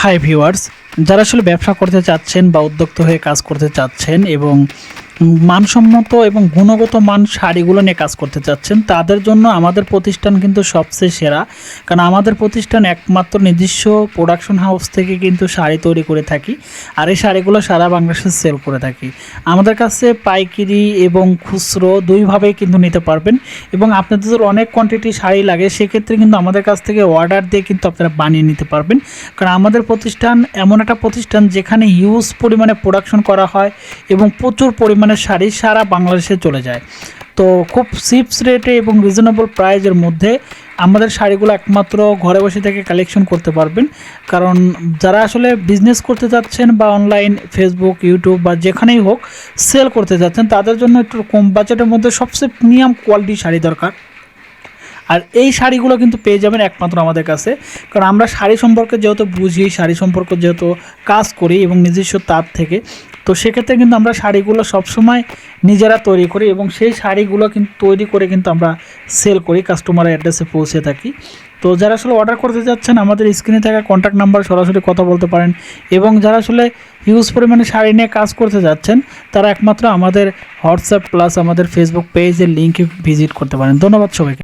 Hi viewers যারা আসলে ব্যবসা করতে চাচ্ছেন বা উদ্যোক্তা হয়ে কাজ করতে চাচ্ছেন এবং মানসম্মত এবং গুণগত মান শাড়িগুলো নিয়ে কাজ করতে চাচ্ছেন, তাদের জন্য আমাদের প্রতিষ্ঠান কিন্তু সবচেয়ে সেরা। কারণ আমাদের প্রতিষ্ঠান একমাত্র নিজস্ব প্রোডাকশন হাউস থেকে কিন্তু শাড়ি তৈরি করে থাকি, আর এই শাড়িগুলো সারা বাংলাদেশে সেল করে থাকি। আমাদের কাছে পাইকিরি এবং খুচরো দুইভাবেই কিন্তু নিতে পারবেন এবং আপনাদের অনেক কোয়ান্টিটি শাড়ি লাগে, সেক্ষেত্রে কিন্তু আমাদের কাছ থেকে অর্ডার দিয়ে কিন্তু আপনারা বানিয়ে নিতে পারবেন। কারণ আমাদের প্রতিষ্ঠান এমন একটা প্রতিষ্ঠান যেখানে হিউজ পরিমাণে প্রোডাকশন করা হয় এবং প্রচুর পরিমাণে শাড়ি সারা বাংলাদেশে চলে যায়। তো খুব সিপস রেটে এবং রিজনেবল প্রাইজের মধ্যে আমাদের শাড়িগুলো একমাত্র ঘরে বসে থেকে কালেকশন করতে পারবেন। কারণ যারা আসলে বিজনেস করতে যাচ্ছেন বা অনলাইন ফেসবুক ইউটিউব বা যেখানেই হোক সেল করতে যাচ্ছেন, তাদের জন্য একটু কম বাজেটের মধ্যে সবচেয়ে প্রিমিয়াম কোয়ালিটি শাড়ি দরকার। আর এই শাড়িগুলো কিন্তু পেয়ে যাবেন একমাত্র আমাদের কাছে। কারণ আমরা শাড়ি সম্পর্কে যেহেতু বুঝি, শাড়ি সম্পর্কে যেহেতু কাজ করি এবং নিজস্ব তার থেকে, তো সেক্ষেত্রে কিন্তু আমরা শাড়িগুলো সবসময় নিজেরা তৈরি করি এবং সেই শাড়িগুলো কিন্তু তৈরি করে কিন্তু আমরা সেল করি কাস্টমারের অ্যাড্রেসে পৌঁছে থাকি। তো যারা আসলে অর্ডার করতে যাচ্ছেন আমাদের স্ক্রিনে থাকা কন্ট্যাক্ট নাম্বার সরাসরি কথা বলতে পারেন এবং যারা আসলে হিউজ পরিমাণে শাড়ি নিয়ে কাজ করতে যাচ্ছেন, তারা একমাত্র আমাদের হোয়াটসঅ্যাপ প্লাস আমাদের ফেসবুক পেজের লিঙ্কে ভিজিট করতে পারেন। ধন্যবাদ সবাইকে।